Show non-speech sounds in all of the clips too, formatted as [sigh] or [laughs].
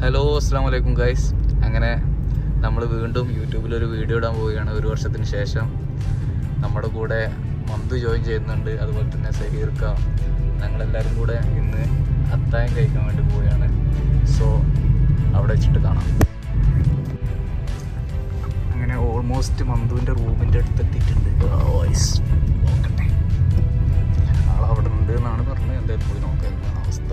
Hello അസ്സാം വലൈക്കും guys അങ്ങനെ നമ്മൾ വീണ്ടും യൂട്യൂബിൽ ഒരു വീഡിയോ ഇടാൻ പോവുകയാണ്. ഒരു വർഷത്തിന് ശേഷം നമ്മുടെ കൂടെ മന്തു ജോയിൻ ചെയ്യുന്നുണ്ട്. അതുപോലെ തന്നെ സഹീർക്ക. ഞങ്ങളെല്ലാവരും കൂടെ ഇന്ന് അത്തായം കഴിക്കാൻ വേണ്ടി പോവുകയാണ്. സോ അവിടെ വെച്ചിട്ട് കാണാം. അങ്ങനെ ഓൾമോസ്റ്റ് മന്തുവിന്റെ റൂമിന്റെ അടുത്ത് എത്തിയിട്ടുണ്ട്. വോയിസ് നോക്കട്ടെ. ആളവിടെ ഉണ്ട് എന്നാണ് പറഞ്ഞത്. എന്തായാലും പോയി നോക്കാം. അവസ്ഥ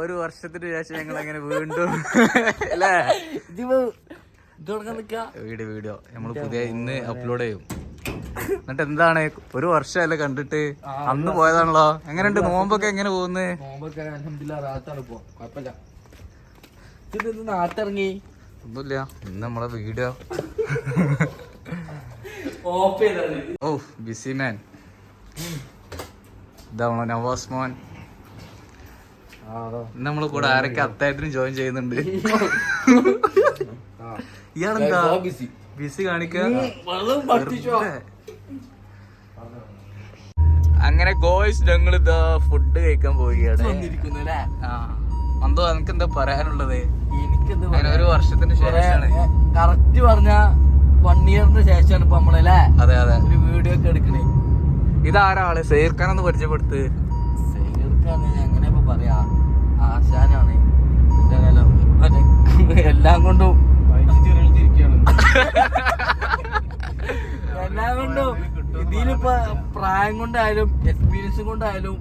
ഒരു വർഷത്തിന് ശേഷം ഞങ്ങൾ അങ്ങനെ വീണ്ടും [laughs] അല്ലേ? വീഡിയോ വീഡിയോ നമ്മൾ പുതിയ ഇന്ന് അപ്ലോഡ് ചെയ്യും. എന്നിട്ട് എന്താണ്? ഒരു വർഷമല്ലേ കണ്ടിട്ട്? അന്ന് പോയതാണല്ലോ. എങ്ങനെയുണ്ട്? നോമ്പൊക്കെ എങ്ങനെ പോകുന്നത് നാട്ടിറങ്ങി? ഒന്നുമില്ല. ഇന്ന് നമ്മളെ വീഡിയോ ഓഫ് ബിസി മാൻ ഇതാണോ നവാസ് മോൻ? നമ്മളെ കൂടെ ആരൊക്കെ അത്തായത്തിന് ജോയിൻ ചെയ്യുന്നുണ്ട്? ഇയാളെന്താ? ബിസി ബിസി കാണിക്ക. വെള്ളം പഠിച്ചോ അങ്ങനെ ഗോയ്സ് ഞങ്ങൾ ഇതാ ഫുഡ് കഴിക്കാൻ പോവുകയാണ്. എന്തോ എനിക്ക് എന്താ പറയാനുള്ളത്? ഒരു വർഷത്തിന് ശേഷമാണ് കറക്റ്റ് പറഞ്ഞ വൺ ഇയറിന് ശേഷമാണ് ഇപ്പൊ നമ്മളല്ലേ അതെ അതെ. ഒരു വീഡിയോ ഒക്കെ എടുക്കണേ. ഇതാരാൾ? സേർക്കാനൊന്ന് പരിചയപ്പെടുത്ത്. പറയാ ആശാനാണ്. എല്ലാം കൊണ്ടും എല്ലാം കൊണ്ടും ഇതിലിപ്പോ പ്രായം കൊണ്ടായാലും എക്സ്പീരിയൻസ് കൊണ്ടായാലും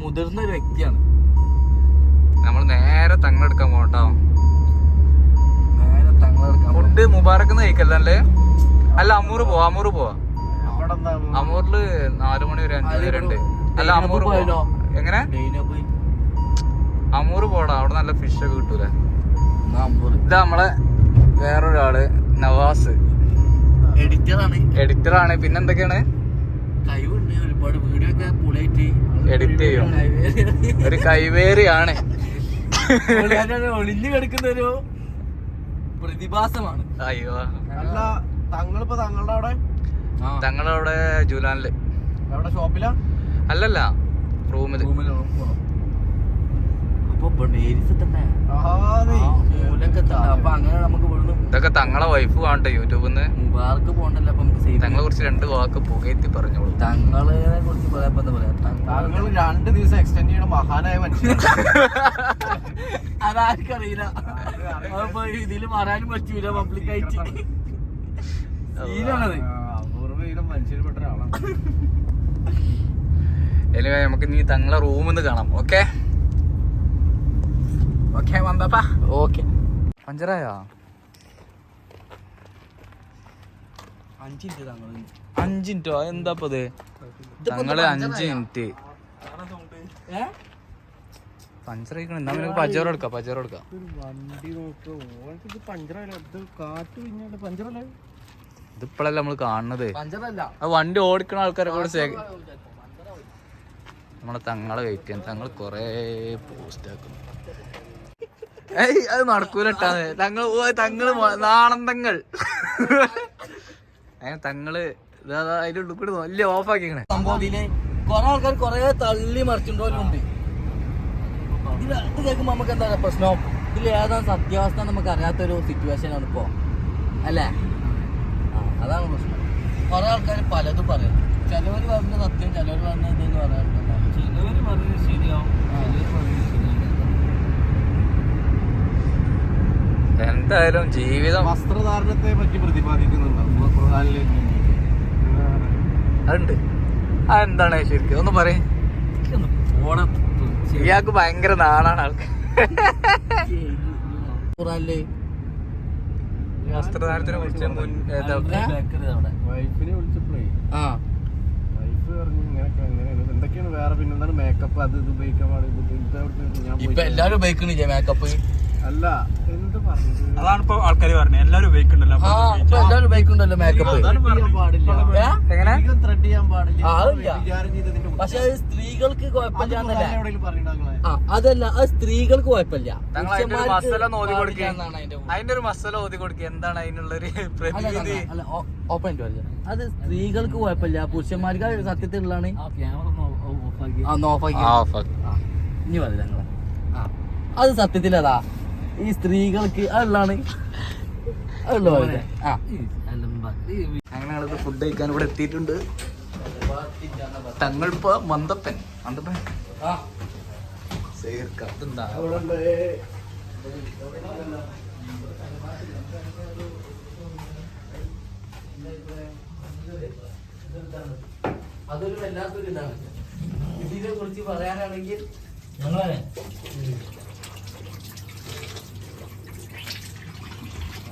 മുതിർന്ന ഒരു വ്യക്തിയാണ്. നമ്മൾ നേരെ തങ്ങളെടുക്കാൻ പോട്ടോ നേരെ തങ്ങളെടുക്കാൻ. ഫുഡ് മുബാറക്ക് കഴിക്കല്ലേ അല്ല അമൂറ് പോവാ അമൂറ് പോവാ. അമൂറിൽ നാലു മണി വരെ അഞ്ചു മണി വരെ ഉണ്ട് അല്ല അമൂർ? പോവാ. എങ്ങനെ? അമൂറ് പോടാ അവിടെ നല്ല ഫിഷ് ഒക്കെ കിട്ടൂലേ. ഇത് നമ്മളെ വേറൊരാൾ നവാസ്. എഡിറ്ററാണ് എഡിറ്ററാണ് പിന്നെ എന്തൊക്കെയാണ്? കഴിവുണ്ട്. ഒരുപാട് വീഡിയോ ഒക്കെ പൊളിയായിട്ട് എഡിറ്റ് ചെയ്യും. ഒരു കൈവേറിയാണ്. ഒളിഞ്ഞ് കിടക്കുന്ന ഒരു പ്രതിഭാസമാണ്. അയ്യോ. അല്ല തങ്ങളിപ്പോ തങ്ങളുടെ അവിടെ? തങ്ങളവിടെ ജൂലാനിൽ. അവിടെ ഷോപ്പിലാ? അല്ലല്ല റൂമിൽ. അപ്പൊ നേരിസ് തന്നെ ആഹാ മൂലൊക്കെ എത്തണ്ട അപ്പൊ അങ്ങനെ നമുക്ക് ഇവിടുന്ന് ഇതൊക്കെ തങ്ങളെ വൈഫ് കാണട്ടെ യൂട്യൂബിൽ നിന്ന് മുബാർക്ക് പോകണ്ടല്ലോ അപ്പൊ നമുക്ക് തങ്ങളെ കുറിച്ച് രണ്ട് വാക്ക് പുകയത്തി പറഞ്ഞോളൂ. തങ്ങളെ കുറിച്ച് പറയാ തങ്ങൾ രണ്ട് ദിവസം എക്സ്റ്റെൻഡ് ചെയ്യണ മഹാനായ മനുഷ്യൻ [laughs] അതാർക്കറിയില്ല. അപ്പൊ ഇതിൽ പറയാനും പറ്റൂല പബ്ലിക്കായിട്ട് സീനാണത് അപൂർവം മനുഷ്യർ പെട്ട ഒരാളാണ്. എനിവേ നമുക്ക് നീ തങ്ങളെ റൂമിൽ നിന്ന് കാണാം ഓക്കെ ഓക്കെ വന്നപ്പാ ഓക്കെ പഞ്ചറായോ? അഞ്ച് മിനിറ്റോ എന്താ ഇപ്പൊ ഇത് തങ്ങൾ അഞ്ച് മിനിറ്റ് പഞ്ചറായിക്കണ. എന്നാ നിനക്ക് പച്ചറ എടുക്കാം പച്ചറ എടുക്കാം ഇതിപ്പോഴല്ല നമ്മൾ കാണുന്നത്. വണ്ടി ഓടിക്കണ ആൾക്കാരെ കൂടെ ശേഖ നമ്മളെ തങ്ങളെ വെയിറ്റ് ചെയ്യാൻ തങ്ങൾ കൊറേ പോസ്റ്റ് ആക്കുന്നു. ഏയ് അത് നടക്കൂലട്ടാ തങ്ങൾ തങ്ങൾ നാണന്തങ്ങൾ. അങ്ങനെ തങ്ങൾ അതിന്റെ ഉള്ളിൽ കൂടി വലിയ ഓഫാക്കിക്കണേ. സംഭവത്തിൽ കൊറേ ആൾക്കാർ കൊറേ തള്ളി മറിച്ചിട്ടുണ്ടോലുണ്ട് ഇതിൽ ഇത് കേൾക്കുമ്പോ നമുക്ക് എന്താ പറയാ പ്രശ്നം? ഇതിൽ ഏതാണ് സത്യാവസ്ഥ നമുക്ക് അറിയാത്തൊരു സിറ്റുവേഷൻ ആണ് ഇപ്പോ. അല്ലേ? അതാണ് പ്രശ്നം. കൊറേ ആൾക്കാർ പലതും പറയും. ചിലവര് പറഞ്ഞ സത്യം ചിലവര് പറഞ്ഞ ഇതെന്ന് പറയാറുണ്ട്. ചിലവര് പറഞ്ഞത് ശരിയാവും ചിലവര് പറഞ്ഞത് ശരിയാവും എന്തായാലും ജീവിതം വസ്ത്രധാരണത്തെ പറ്റി പ്രതിപാദിക്കുന്നുണ്ട്. അതുണ്ട്. അതെന്താണ് ശരിക്കും ഒന്ന് പറയും. ഇയാൾക്ക് ഭയങ്കര നാളാണ് ആൾക്ക്. വസ്ത്രധാരണത്തിനെ കുറിച്ച് മുൻ. വൈഫിനെ വിളിച്ചപ്പോഴേ. ആ. ഇപ്പൊ എല്ലാരും ഉപയോഗിക്കണില്ലേ മേക്കപ്പ് അല്ല എന്ത് അതാണ് ഇപ്പൊ ആൾക്കാർ പറഞ്ഞത് എല്ലാരും ഉപയോഗിക്കണ്ടല്ലോ ആ ഇപ്പൊ എല്ലാരും ഉപയോഗിക്കണ്ടല്ലോ മേക്കപ്പ് ചെയ്യാൻ പാടില്ല. വിചാരം ചെയ്തതിന്റെ പക്ഷെ അത് സ്ത്രീകൾക്ക് കുഴപ്പമില്ല എവിടെയെങ്കിലും ആ അതല്ല അത് സ്ത്രീകൾക്ക് കുഴപ്പമില്ല. ഞങ്ങൾ അതിന്റെ ഒരു മസല കൊടുക്കുക എന്നാണ് അതിന്റെ അതിന്റെ ഒരു മസാല ഓതി കൊടുക്കുക എന്താണ് അതിനുള്ളൊരു പ്രതിവിധി? അല്ല, ഓപ്പൺ. അത് സ്ത്രീകൾക്ക് കുഴപ്പമില്ല. പുരുഷന്മാർക്ക് സത്യത്തിലുള്ളതാണ്. ആ. ഇനി ഞങ്ങൾ. ആ അത് സത്യത്തിലതാ. ഈ സ്ത്രീകൾക്ക് അതുള്ളതാണ് അങ്ങനെ ഫുഡ് കഴിക്കാൻ ഇവിടെ എത്തിയിട്ടുണ്ട്. തങ്ങൾ ഇപ്പൊ മന്ദപ്പൻ. മന്ദപ്പൻ അതൊരു വല്ലാത്തൊരു ഇതാണ് ഇതിനെ കുറിച്ച് പറയാനാണെങ്കിൽ ഞങ്ങളെ നിങ്ങളെ വരി വരി വരി ഞങ്ങൾ നിങ്ങളെ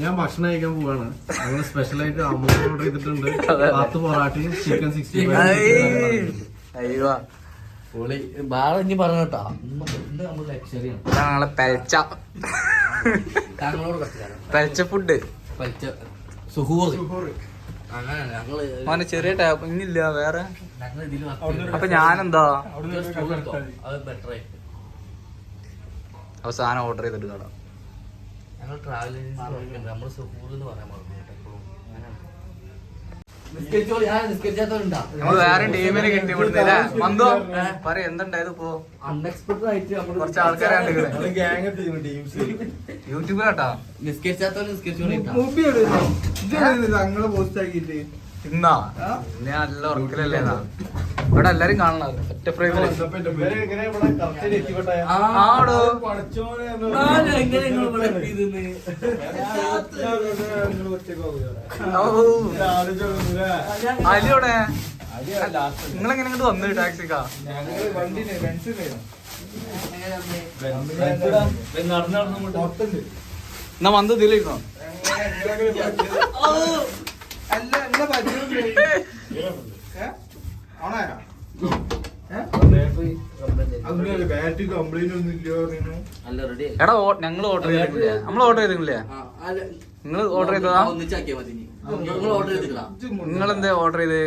ഞാൻ ഭക്ഷണം കഴിക്കാൻ പോവാണ്. അങ്ങനെ സ്പെഷ്യൽ ആയിട്ട് അമ്മ ഓർഡർ ചെയ്തിട്ടുണ്ട്. പത്ത് പൊറാട്ടയും ചിക്കൻ സിക്സ്റ്റി അയ്യോ. പൊളി ബാള ഇനി പറഞ്ഞു കേട്ടോ. പെൽച്ച പെൽച്ച ഫുഡ് പച്ച സുഹൂർ മോനെ ചെറിയ ടാപ്പ് ഇന്നില്ല വേറെ? അപ്പൊ ഞാനെന്താ? അവസാനം ഓർഡർ ചെയ്തിട്ട് കാണാം. ഞങ്ങൾ ട്രാവൽ നമ്മൾ സുഹൂർ എന്ന് പറയാൻ പറഞ്ഞു നമ്മൾ വേറെ ടീമിനെ കിട്ടി ഇവിടുന്ന് അല്ലേ മന്ദോ പറ എന്തുണ്ടായത് ഇപ്പോ? അൺഎക്സ്പെക്ടഡ് ആയിട്ട് നമ്മൾ കുറച്ച് ടീംസ് യൂട്യൂബിലാട്ടാ? നിസ്കരിച്ചാത്തോ നിസ്കരിച്ചോളി ഞങ്ങളെ പോസ്റ്റ് ആക്കിയിട്ട്. ഇന്നാ? നല്ല ഉറക്കലല്ലേ ഇവിടെ എല്ലാരും കാണണം? ഒറ്റ ഫ്രെയിമിൽ അലിയോടെ നിങ്ങളെങ്ങനെ ഇങ്ങോട്ട് വന്നു ടാക്സിക്കാ? എന്നാ വന്ന് ഇതിലിരുന്നോ? അല്ല റെഡി എടാ ഞങ്ങൾ ഓർഡർ ചെയ്തിട്ടില്ലേ? നമ്മൾ ഓർഡർ ചെയ്തിട്ടില്ലേ? നിങ്ങൾ ഓർഡർ ചെയ്തതാ? നിങ്ങൾ എന്താ ഓർഡർ ചെയ്ത്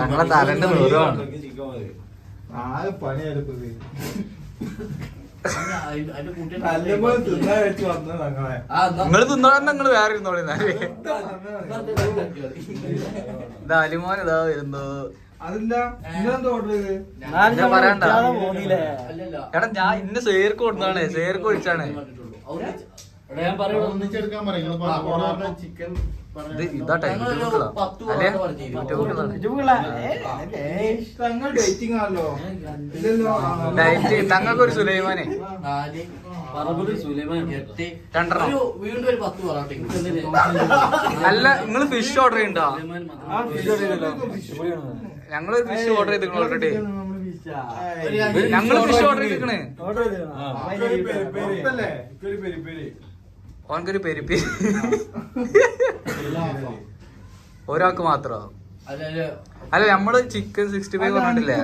ഞങ്ങളെ തലന്റെ ദൂരമാണ്. ആകെ പണിയെടുത്തത്. നല്ലപോലെ തിന്നാൻ വെച്ച് വന്ന ഞങ്ങളെ. നിങ്ങൾ തിന്നോളെ നിങ്ങൾ വേറെ ഇരുന്നോളി ഇതാ അലിമോൻ ഇതാ അതില്ല ഇന്നെന്താ ഓർഡർ ചെയ്ത്? ഞാൻ പറയണ്ട. അല്ലല്ല. എടാ ഞാൻ ഇന്ന സേർക്ക് കൊടുത്താണ് സേർക്ക് ഒഴിച്ചാണ്. ഞാൻ പറയുന്നത് ഒന്നിച്ചെടുക്കാൻ പറയും. ചിക്കൻ ഇത് ഇതാട്ടെ തങ്ങൾക്കൊരു സുലൈമാനെ. രണ്ടെണ്ണം. ഒരു പൊറോട്ട അല്ല നിങ്ങൾ ഫിഷ് ഓർഡർ ചെയ്യണ്ടോ? ഞങ്ങളൊരു ഫിഷ് ഓർഡർ ചെയ്തിരിക്കണം ഓൾറെഡി ഞങ്ങൾ ഫിഷ് ഓർഡർ ചെയ്തിരിക്കണേ. ഓനക്കൊരു പെരിപ്പി ഒരാൾക്ക് മാത്രോ അല്ല നമ്മൾ ചിക്കൻ സിക്സ്റ്റി ഫൈവ് പറഞ്ഞിട്ടില്ലേ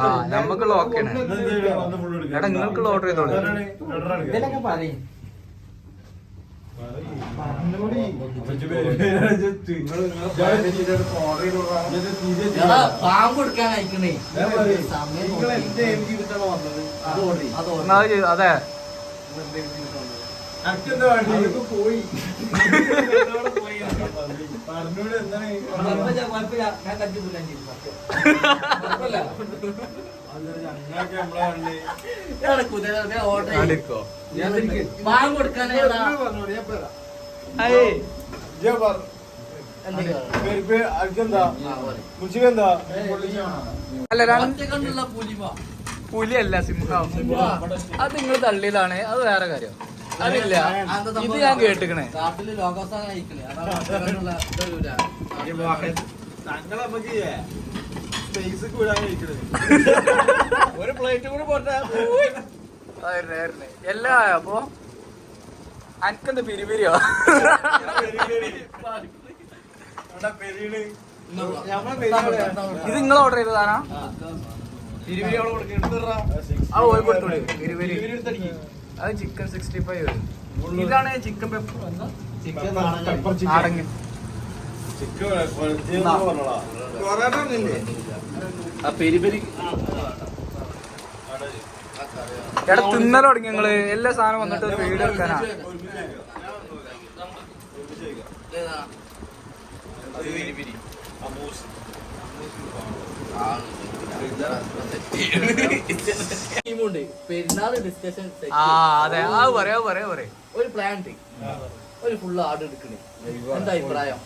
ആ നമുക്കുള്ള ഓക്കെയാണ് എടാ നിങ്ങൾക്കുള്ള ഓർഡർ ചെയ്തോളൂ. അത് പോയി. ഞാൻ. അല്ല. പുലിയല്ല സിംഹം. അത് നിങ്ങൾ തള്ളിയതാണ്. അത് വേറെ കാര്യം. അതെന്താ ഇത്? ഞാൻ കേട്ടിക്കണേ. കാട്ടിൽ ലോകോത്സവം ഒരു പ്ലേറ്റ് കൂടി പോട്ടെ. എല്ലാ അപ്പോ അനക്കെന്താ പിരിപിരിയോ? ഇത് നിങ്ങൾ ഓർഡർ ചെയ്തതാണോ? ആ ഓയിൽ തിരുവരി അത് ചിക്കൻ സിക്സ്റ്റി ഫൈവ് ഇതാണ് ചിക്കൻ പെപ്പർ ആടങ്ങി ആ പെരി പെരി. എടാ തിന്നല തുടങ്ങി ഞങ്ങൾ. എല്ലാ സാധനം വന്നിട്ട് ഒരു വീഡിയോ എടുക്കാനാ [laughs] ടീമുണ്ട് പെരുന്നാൾ ഡിസ്കഷൻ ആ അതെ. ആ പറയാ പറയാ പറയാ. ഒരു പ്ലാൻ ഉണ്ട് ഒരു ഫുള്ള് ആർഡർ എടുക്കണേ. എന്താ അഭിപ്രായം?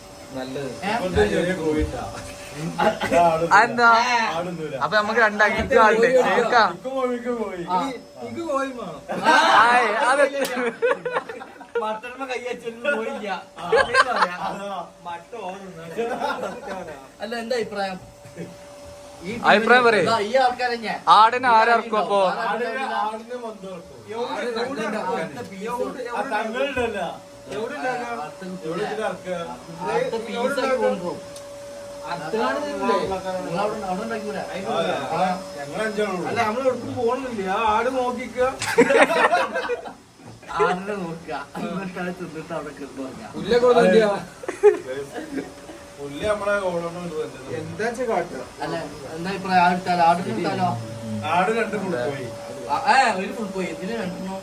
അതെന്താ അപ്പൊ നമുക്ക് രണ്ടാക്കി ആളുണ്ട് അത്. അല്ല എന്താ അഭിപ്രായം? അഭിപ്രായം പറയേ. ആടിന് ഈ ആൾക്കാരെ ഞാൻ ആടിനെ ആരർക്കും അപ്പോ? അല്ല നമ്മൾ എവിടേക്കും പോകണില്ല? ആട് നോക്കിക്ക. ആടിനെ നോക്കുക. എന്നിട്ടാണ് തിന്നിട്ട് അവിടെ കിടന്നു പുല്ല് നമ്മളെ ഓടണം എന്താ കാട്ടുക? അല്ല എന്താ അഭിപ്രായം? ആടിന് ആട് രണ്ട് പോയി. ഏ ഒരു ഫുൾ പോയി. ഇതിന് രണ്ടെണ്ണോ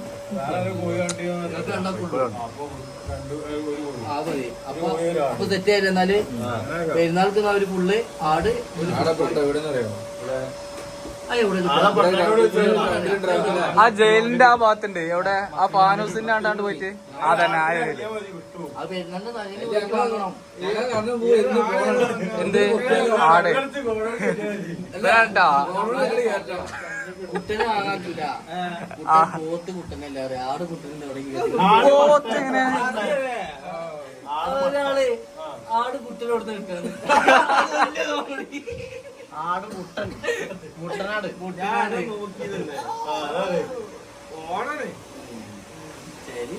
വേറെ കോഴി കണ്ടി നിങ്ങൾക്ക് രണ്ടാക്കുള്ളൂ അപ്പൊ രണ്ട് ഒരു കോഴി. ആ മതി. അപ്പൊ അപ്പൊ പെരുന്നാൾക്ക് ഒരു ഫുള്ള് ആട് ഒരു എവിടെ ആ ജയിലിന്റെ ആ ഭാഗത്തുണ്ട്. എവിടെ? ആ ഫാനൂസിന്റെ ആണ്ടാണ്ട് പോയിട്ട്? അതന്നെ ആ എന്ത്? ആട്. വേണ്ടാ. പോത്ത് കുട്ടനല്ല ആട് കുട്ടനെ പോത്ത് എങ്ങനെ? ആട് കുട്ടനോട് കിട്ടുന്നത് ആട് മുട്ടൻ. മുട്ടനാട്. മുട്ടനാട്. ഓണാണ്. ശരി.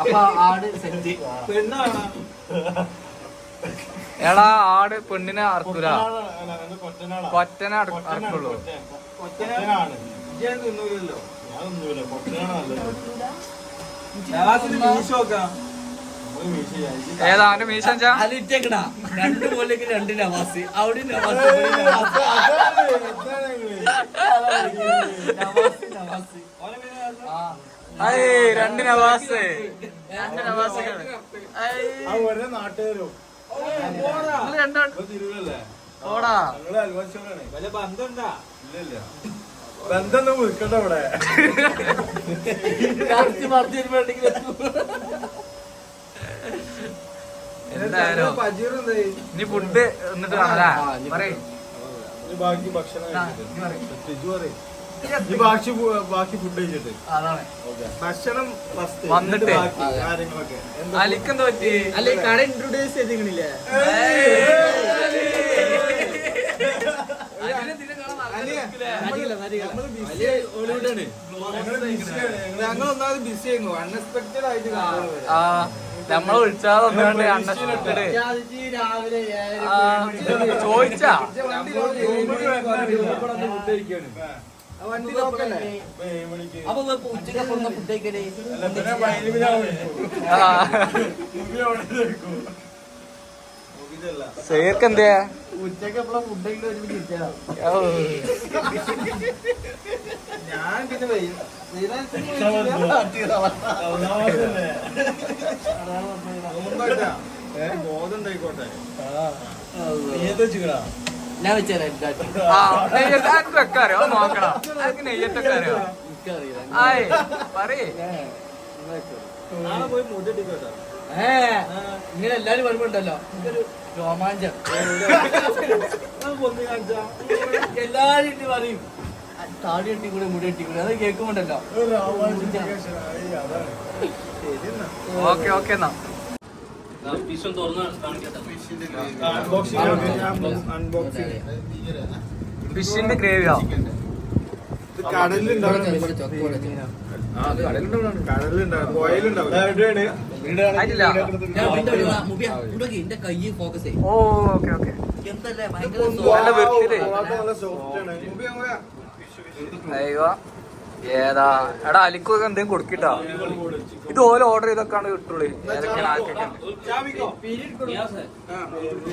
അപ്പൊ ആട് സെറ്റ്. [laughs] പെണ്ണാണ്. എടാ ആട് പെണ്ണിനെ അറക്കൂല. കൊറ്റനെ അറക്കുള്ളൂ. കൊറ്റനാണ് ഏതാ അവന്റെ മീശ അലിറ്റേക്കണ രണ്ട് പോലേക്ക് രണ്ട് നവാസ്. അവിടെ നവാസ് രണ്ട് നവാസ്. രണ്ട് നവാസുകൾ നാട്ടുകാരും. ഓടാ. വല്ല ബന്ധമുണ്ടാ? ഇല്ല ബന്ധം വിൽക്കണ്ട ഇവിടെ. [laughs] എന്തായാലും ഇനി ഫുഡ് എന്നിട്ട് കാണാ ബാക്കി ഭക്ഷണം ബാക്കി ബാക്കി ഫുഡ് കഴിച്ചിട്ട്. ഭക്ഷണം ഫസ്റ്റ് വന്നിട്ട്. ബാക്കി കാര്യങ്ങളൊക്കെ. എന്താ അലിക്കെന്താ പറ്റി? അല്ലെ കട ഇൻട്രൊഡ്യൂസ് ചെയ്തില്ലേ ഞങ്ങൾ ഒന്നാമത് ബിസി ആയിരുന്നു. അൺഎക്സ്പെക്ടഡ് ആയിട്ട് ആ നമ്മളെ അണ്ടർസ്റ്റാൻഡ് രാവിലെ ആ ചോദിച്ചാ? അപ്പൊ ഉച്ചയ്ക്ക് ഫുഡ് കഴിക്കലേ അല്ല പിന്നെ മൈലിമിനാ വിളിക്കും ആ മുമ്പി അവിടെ നിൽക്കും മുമ്പിലല്ല സേർക്ക് എന്താ ഉച്ചയ്ക്ക് ഞാൻ പിന്നെ ബോധം ഉണ്ടായിക്കോട്ടെ. നീയത്ത് വെച്ചിക്കടാ? ഞാൻ വെച്ചാൽ ആ. നെയ്യത്ത് അനക്ക് വെക്കാരോ അത് നോക്കണം അനക്ക് നെയ്യത്തൊക്കെ അറിയോ? എനിക്കറിയില്ല ആയ് പറയേ. പോയി മുടി ഏ ഇങ്ങനെ എല്ലാരും വരുമ്പോണ്ടല്ലോ എനിക്കൊരു രോമാഞ്ചം. എല്ലാരും ഇട്ട് പറയും. "ആ, താടി കെട്ടി കൂടെ മുടി കെട്ടി കൂടെ അത് കേൾക്കുമ്പോണ്ടല്ലോ. ഓക്കെ ഓക്കെ എന്നാ. വിഷം തുറന്ന് കാണിക്കട്ടെ അൺബോക്സിംഗ് ഫിഷിന്റെ ഗ്രേവിയോ എന്റെ കൈ ഫോക്കസ് ചെയ്യും. ഓ ഓക്കെ ഓക്കെ. എന്തല്ലേ? ഭയങ്കര ഏതാ? എടാ അലിക്കൊക്കെ എന്തെങ്കിലും കൊടുക്കിട്ടാ? ഇത് ഓരോ ഓർഡർ ചെയ്തൊക്കെയാണ് കിട്ടുള്ളൂ.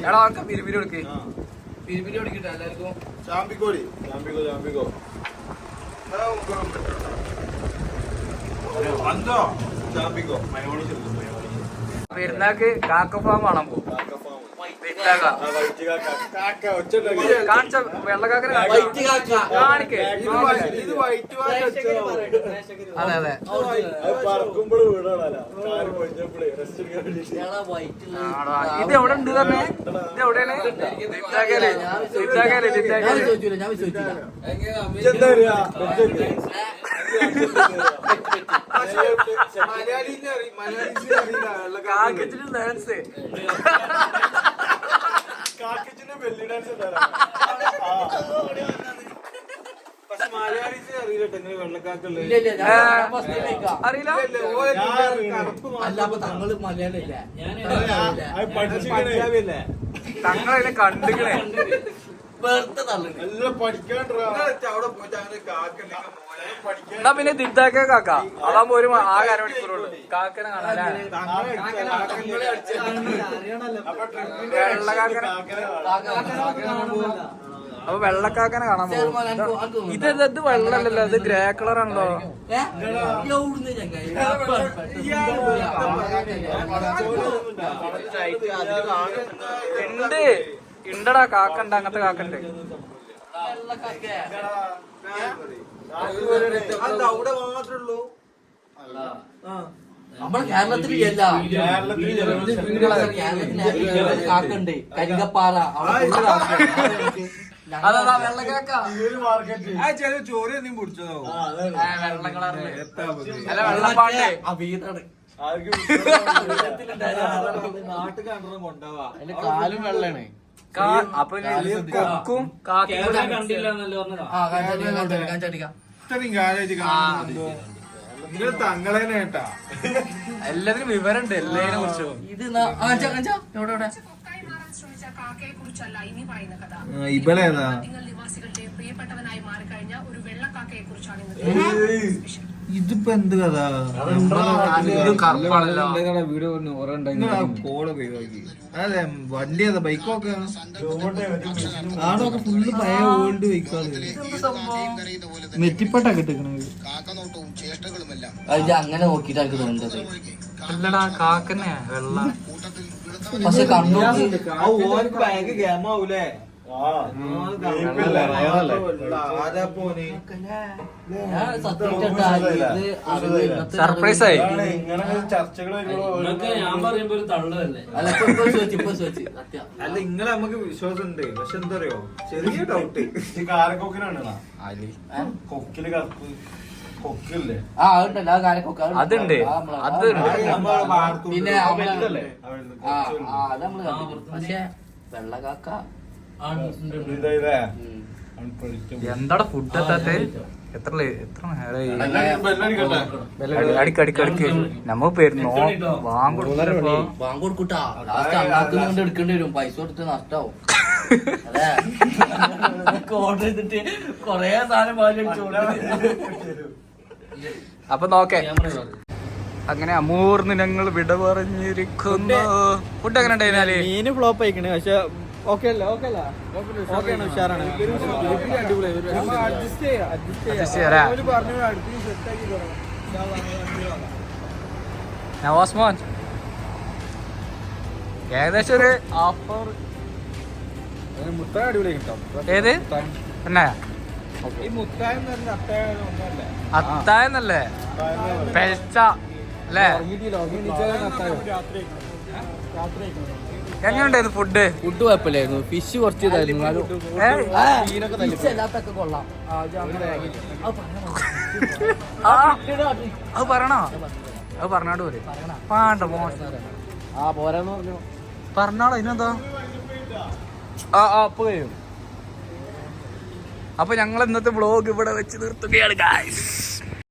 എടാ ആൾക്ക് പിരിപിരി കൊടുക്കേ. പിരിപിരി കൊടുക്കിട്ടാ എല്ലാവർക്കും. പെരുന്നാക്ക് കാക്ക ഫാം കാണാൻ പോകും. അതെ അതെ. ഇത് എവിടെ ഉണ്ട് തന്നെ ഇത് എവിടെയാണ്? ഞാൻ വിശ്വസിച്ചില്ല പറയാ? കാക്കച്ചിട്ട് ഡാൻസ് കാക്കച്ചിന്റെ ബെല്ലി ഡാൻസ് പക്ഷെ മലയാളീസ് അറിയില്ലട്ടോ ഇങ്ങനെ വെള്ളക്കാക്കുള്ള ഞാൻ. ഞാൻ. അറിയില്ല അല്ല അപ്പൊ തങ്ങൾ മലയാളം ഇല്ല പഠിച്ചില്ലേ തങ്ങളതിനെ കണ്ടുകണേ വെറുതെ എന്നാ പിന്നെ തിരുത്താക്ക കാക്ക അതാകുമ്പോ ഒരു ആ കാര്യം കാക്കനെ അപ്പൊ വെള്ളക്കാക്കനെ കാണാൻ പോകും? ഇത് ഇത് വെള്ളല്ലല്ലോ ഇത് ഗ്രേ കളർ ആണല്ലോ എന്ത്? ഉണ്ട് ഉണ്ടടാ കാക്കണ്ട അങ്ങനത്തെ കാക്കണ്ട്. നമ്മുടെ കേരളത്തിൽ കേരളത്തിൽ കാക്കണ്ട് കരിങ്കപ്പാറ ചോറ് എന്തെങ്കിലും പിടിച്ചതാവും ആ, വെള്ള കളറിൽ. അല്ല വെള്ളപ്പാണ്ട്. കണ്ടതും കൊണ്ടുപോവാ. അതിന്റെ കാലും വെള്ളാണ് അപ്പൊ കൊക്കും കാക്കും ആ കാണിച്ചടിക്കാം കാണിച്ചടിക്കാം ഇത്രയും കാലായിട്ട് കാണുന്നുണ്ടോ? നിങ്ങൾ തങ്ങളേനെ കേട്ടാ എല്ലാത്തിനും വിവരമുണ്ട് എല്ലാതിനെ കുറിച്ചും. ഇത് ന- ആ, കാണിച്ചാ കാണിച്ചാ എവിടെ എവിടെ? കൊക്കായി മാറാൻ ശ്രമിച്ച കാക്കയെക്കുറിച്ചല്ല ഇനി പറയുന്ന കഥ. നിങ്ങൾ നിവാസികളുടെ പ്രിയപ്പെട്ടവനായി മാറിക്കഴിഞ്ഞ ഒരു വെള്ളക്കാക്കയെ കുറിച്ചാണ് ഇന്നത്തെ ഇതിപ്പോ എന്ത് കഥ? വീഡിയോ കോൾ ഒഴിവാക്കി അതെ വണ്ടി അതെ ബൈക്കൊക്കെ ആടൊക്കെ ഫുള്ള് പഴയ വേൾഡ് ബൈക്കാണ് നെറ്റിപ്പട്ട കിട്ടുന്നത് അങ്ങനെ നോക്കിട്ടാ എനിക്ക് തോന്നുന്നത്. അല്ലടാ കാക്കന്നെ വെള്ള. പക്ഷെ കണ്ണൂർ ഭയങ്കര ഗെയിമാവൂലേ ആരാ പോന് ഞാൻ സത്യം കേട്ടാ, ഇത് അറിവ് സർപ്രൈസ് ആയി അല്ല ഇങ്ങളെ നമുക്ക് വിശ്വാസം ഉണ്ട് പക്ഷെ എന്താ അറിയോ ചെറിയ ഡൗട്ട് കൊക്കിൽ കറുപ്പ് കൊക്കില്ലേ ആ അതുണ്ടല്ലോ ആ കാര്യക്കൊക്കെ അതുണ്ട്. അതുണ്ട്. പിന്നെ അത് നമ്മൾ പക്ഷെ വെള്ളക്കാക്ക. എന്താടാ ഫുഡ് എത്താത്ത എത്ര എത്ര ബെല്ലടിക്കട്ടെ അടിക്ക് അടിക്ക് അടിക്ക്. നമ്മ പെരുന്നോ കൊണ്ട് എടുക്കേണ്ടി വരും. പൈസ കൊടുത്ത് നഷ്ടാവും. [laughs] അതെ ഓർഡർ ചെയ്തിട്ട് കൊറേ സാധനം അപ്പൊ നോക്കേ. അങ്ങനെ അമൂർന്ന് ഞങ്ങൾ വിട പറഞ്ഞിരിക്കുന്നു. ഫുഡ്. എങ്ങനെ ഉണ്ടായിരുന്നാൽ മീന് ഫ്ലോപ്പ് ആയിക്കണേ. പക്ഷെ ഓക്കെ അല്ലേ? ഓക്കെ അല്ലേ? ഓക്കെ ആണ് ഉഷാറാണ്. നവാസ് മോൻ ഏകദേശം ഒരു ഹാഫ് അവർ മുത്തായ അടിപൊളി ഏത്? അത്തായെന്നല്ലേ പെൽച്ച. അല്ലേ? എങ്ങനെയുണ്ടായിരുന്നു ഫുഡ് ഫുഡ് കുഴപ്പമില്ലായിരുന്നു. ഫിഷ് കുറച്ച് ഇതായിരുന്നു. അത് പറയണോ? അത്. പറഞ്ഞാട് പോരെ. പാണ്ട മോശം. ആ പോരാന്ന് പറഞ്ഞു. പറഞ്ഞാളോ ഇനെന്താ ആ ആ അപ്പൊ കഴിയും. അപ്പൊ ഞങ്ങൾ ഇന്നത്തെ ബ്ലോഗ് ഇവിടെ വെച്ച് നിർത്തുകയാണ് ഗായ്സ്